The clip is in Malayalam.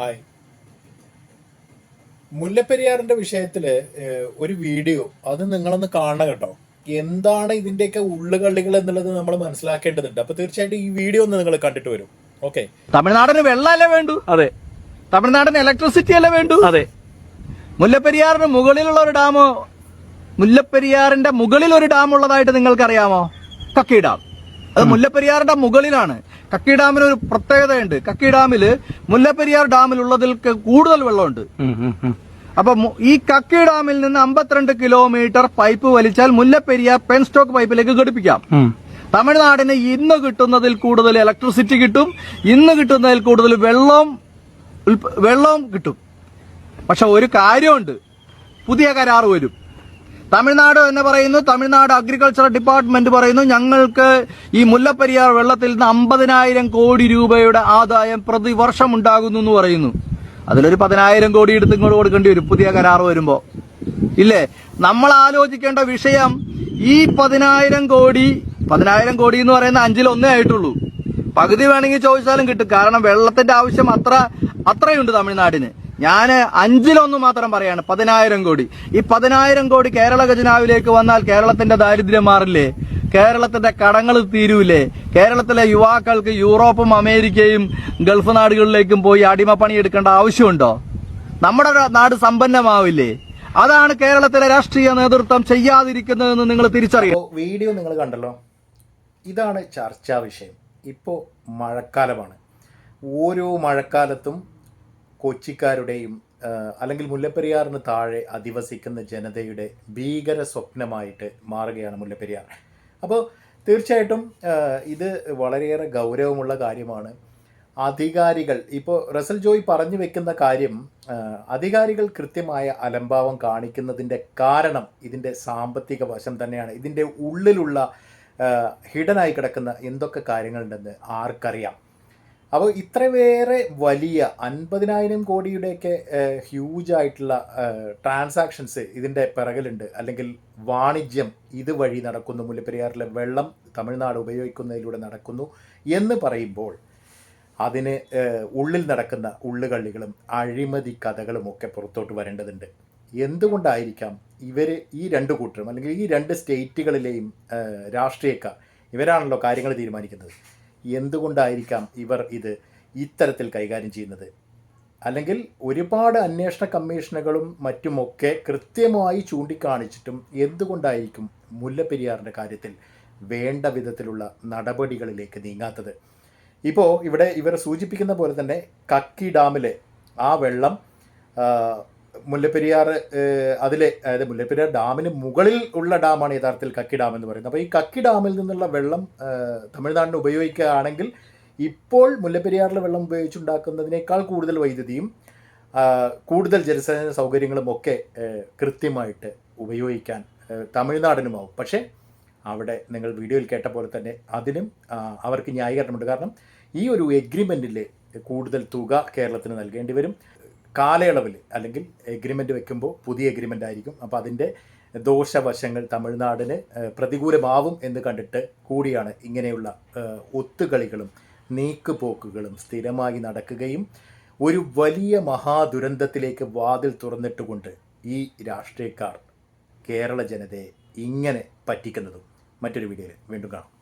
ഹായ്. മുല്ലപ്പെരിയാറിന്റെ വിഷയത്തിൽ ഒരു വീഡിയോ അത് നിങ്ങളൊന്ന് കാണണം കേട്ടോ. എന്താണ് ഇതിന്റെയൊക്കെ ഉള്ളുകളികൾ എന്നുള്ളത് നമ്മൾ മനസ്സിലാക്കേണ്ടതുണ്ട്. അപ്പൊ തീർച്ചയായിട്ടും ഈ വീഡിയോ ഒന്ന് നിങ്ങൾ കണ്ടിട്ട് വരും. ഓക്കെ. തമിഴ്നാടിന് വെള്ളമല്ലേ വേണ്ടു? അതെ. തമിഴ്നാടിന് ഇലക്ട്രിസിറ്റി അല്ലേ വേണ്ടു? അതെ. മുല്ലപ്പെരിയാറിന് മുകളിലുള്ള ഒരു ഡാമോ മുല്ലപ്പെരിയാറിന്റെ മുകളിൽ ഒരു ഡാം ഉള്ളതായിട്ട് നിങ്ങൾക്കറിയാമോ? കക്കി ഡാം അത് മുല്ലപ്പെരിയാറിന്റെ മുകളിലാണ്. കക്കി ഡാമിന് ഒരു പ്രത്യേകതയുണ്ട്. കക്കി ഡാമിൽ മുല്ലപ്പെരിയാർ ഡാമിലുള്ളതിൽ കൂടുതൽ വെള്ളമുണ്ട്. അപ്പൊ ഈ കക്കി ഡാമിൽ നിന്ന് അമ്പത്തിരണ്ട് കിലോമീറ്റർ പൈപ്പ് വലിച്ചാൽ മുല്ലപ്പെരിയാർ പെൻ സ്റ്റോക്ക് പൈപ്പിലേക്ക് ഘടിപ്പിക്കാം. തമിഴ്നാടിന് ഇന്ന് കിട്ടുന്നതിൽ കൂടുതൽ ഇലക്ട്രിസിറ്റി കിട്ടും. ഇന്ന് കിട്ടുന്നതിൽ കൂടുതൽ വെള്ളം വെള്ളവും കിട്ടും. പക്ഷെ ഒരു കാര്യമുണ്ട്. പുതിയ കരാർ വരും. തമിഴ്നാട് എന്ന് പറയുന്നു. തമിഴ്നാട് അഗ്രികൾച്ചർ ഡിപ്പാർട്ട്മെന്റ് പറയുന്നു. ഞങ്ങൾക്ക് ഈ മുല്ലപ്പെരിയാർ വെള്ളത്തിൽ നിന്ന് അമ്പതിനായിരം കോടി രൂപയുടെ ആദായം പ്രതിവർഷം ഉണ്ടാകുന്നു എന്ന് പറയുന്നു. അതിലൊരു പതിനായിരം കോടി എടുത്ത് ഇങ്ങോട്ട് കൊടുക്കേണ്ടി വരും. പുതിയ കരാർ വരുമ്പോ. ഇല്ലേ? നമ്മൾ ആലോചിക്കേണ്ട വിഷയം ഈ പതിനായിരം കോടി പതിനായിരം കോടി എന്ന് പറയുന്ന അഞ്ചിൽ ഒന്നേ ആയിട്ടുള്ളൂ. പകുതി വേണമെങ്കിൽ ചോദിച്ചാലും കിട്ടും. കാരണം വെള്ളത്തിന്റെ ആവശ്യം അത്ര അത്രയുണ്ട് തമിഴ്നാടിന്. ഞാൻ അഞ്ചിലൊന്ന് മാത്രം പറയാണ് പതിനായിരം കോടി. ഈ പതിനായിരം കോടി കേരള ഖജനാവിലേക്ക് വന്നാൽ കേരളത്തിന്റെ ദാരിദ്ര്യം മാറില്ലേ? കേരളത്തിന്റെ കടങ്ങൾ തീരൂലേ? കേരളത്തിലെ യുവാക്കൾക്ക് യൂറോപ്പും അമേരിക്കയും ഗൾഫ് നാടുകളിലേക്കും പോയി അടിമപ്പണി എടുക്കേണ്ട ആവശ്യമുണ്ടോ? നമ്മുടെ നാട് സമ്പന്നമാവില്ലേ? അതാണ് കേരളത്തിലെ രാഷ്ട്രീയ നേതൃത്വം ചെയ്യാതിരിക്കുന്നതെന്ന് നിങ്ങൾ തിരിച്ചറിയും വീഡിയോ നിങ്ങൾ കണ്ടല്ലോ. ഇതാണ് ചർച്ചാ വിഷയം. ഇപ്പോൾ മഴക്കാലമാണ്. ഓരോ മഴക്കാലത്തും കൊച്ചിക്കാരുടെയും അല്ലെങ്കിൽ മുല്ലപ്പെരിയാറിന് താഴെ അധിവസിക്കുന്ന ജനതയുടെ ഭീകര സ്വപ്നമായിട്ട് മാറുകയാണ് മുല്ലപ്പെരിയാർ. അപ്പോൾ തീർച്ചയായിട്ടും ഇത് വളരെയേറെ ഗൗരവമുള്ള കാര്യമാണ്. അധികാരികൾ ഇപ്പോൾ റസൽ ജോയ് പറഞ്ഞു വെക്കുന്ന കാര്യം അധികാരികൾ കൃത്യമായ അലംഭാവം കാണിക്കുന്നതിന്റെ കാരണം ഇതിന്റെ സാമ്പത്തിക വശം തന്നെയാണ്. ഇതിന്റെ ഉള്ളിലുള്ള ഹിഡനായി കിടക്കുന്ന എന്തൊക്കെ കാര്യങ്ങളുണ്ടെന്ന് ആർക്കറിയാം. അപ്പോൾ ഇത്രയേറെ വലിയ അൻപതിനായിരം കോടിയുടെയൊക്കെ ഹ്യൂജ് ആയിട്ടുള്ള ട്രാൻസാക്ഷൻസ് ഇതിന്റെ പിറകിലുണ്ട്. അല്ലെങ്കിൽ വാണിജ്യം ഇതുവഴി നടക്കുന്നു. മുല്ലപ്പെരിയാറിലെ വെള്ളം തമിഴ്നാട് ഉപയോഗിക്കുന്നതിലൂടെ നടക്കുന്നു എന്ന് പറയുമ്പോൾ അതിന് ഉള്ളിൽ നടക്കുന്ന ഉള്ളുകള്ളികളും അഴിമതി കഥകളും ഒക്കെ പുറത്തോട്ട് വരേണ്ടതുണ്ട്. എന്തുകൊണ്ടായിരിക്കാം ഇവർ ഈ രണ്ട് കൂട്ടരും അല്ലെങ്കിൽ ഈ രണ്ട് സ്റ്റേറ്റുകളിലെയും രാഷ്ട്രീയക്കാർ ഇവരാണല്ലോ കാര്യങ്ങൾ തീരുമാനിക്കുന്നത്? എന്തുകൊണ്ടായിരിക്കാം ഇവർ ഇത് ഇത്തരത്തിൽ കൈകാര്യം ചെയ്യുന്നത്? അല്ലെങ്കിൽ ഒരുപാട് അന്വേഷണ കമ്മീഷനുകളും മറ്റുമൊക്കെ കൃത്യമായി ചൂണ്ടിക്കാണിച്ചിട്ടും എന്തുകൊണ്ടായിരിക്കും മുല്ലപ്പെരിയാറിന്റെ കാര്യത്തിൽ വേണ്ട വിധത്തിലുള്ള നടപടികളിലേക്ക് നീങ്ങാത്തത്? ഇപ്പോൾ ഇവിടെ ഇവർ സൂചിപ്പിക്കുന്ന പോലെ തന്നെ കക്കി ഡാമിലെ ആ വെള്ളം മുല്ലപ്പെരിയാർ അതിലെ അതായത് മുല്ലപ്പെരിയാർ ഡാമിന് മുകളിൽ ഉള്ള ഡാമാണ് യഥാർത്ഥത്തിൽ കക്കി ഡാം എന്ന് പറയുന്നത്. അപ്പോൾ ഈ കക്കി ഡാമിൽ നിന്നുള്ള വെള്ളം തമിഴ്നാടിന് ഉപയോഗിക്കുകയാണെങ്കിൽ ഇപ്പോൾ മുല്ലപ്പെരിയാറിലെ വെള്ളം ഉപയോഗിച്ചുണ്ടാക്കുന്നതിനേക്കാൾ കൂടുതൽ വൈദ്യുതിയും കൂടുതൽ ജലസേചന സൗകര്യങ്ങളും ഒക്കെ കൃത്യമായിട്ട് ഉപയോഗിക്കാൻ തമിഴ്നാടിനുമാവും. പക്ഷേ അവിടെ നിങ്ങൾ വീഡിയോയിൽ കേട്ട പോലെ തന്നെ അതിനും അവർക്ക് ന്യായീകരണമുണ്ട്. കാരണം ഈ ഒരു എഗ്രിമെന്റിൽ കൂടുതൽ തുക കേരളത്തിന് നൽകേണ്ടി വരും. കാലയളവിൽ അല്ലെങ്കിൽ എഗ്രിമെന്റ് വെക്കുമ്പോൾ പുതിയ എഗ്രിമെന്റ് ആയിരിക്കും. അപ്പോൾ അതിന്റെ ദോഷവശങ്ങൾ തമിഴ്നാടിന് പ്രതികൂലമാവും എന്ന് കണ്ടിട്ട് കൂടിയാണ് ഇങ്ങനെയുള്ള ഒത്തുകളികളും നീക്കുപോക്കുകളും സ്ഥിരമായി നടക്കുകയും ഒരു വലിയ മഹാദുരന്തത്തിലേക്ക് വാതിൽ തുറന്നിട്ടുകൊണ്ട് ഈ രാഷ്ട്രീയക്കാർ കേരള ജനതയെ ഇങ്ങനെ പറ്റിക്കുന്നതും മറ്റൊരു വീഡിയോയിൽ വീണ്ടും കാണാം.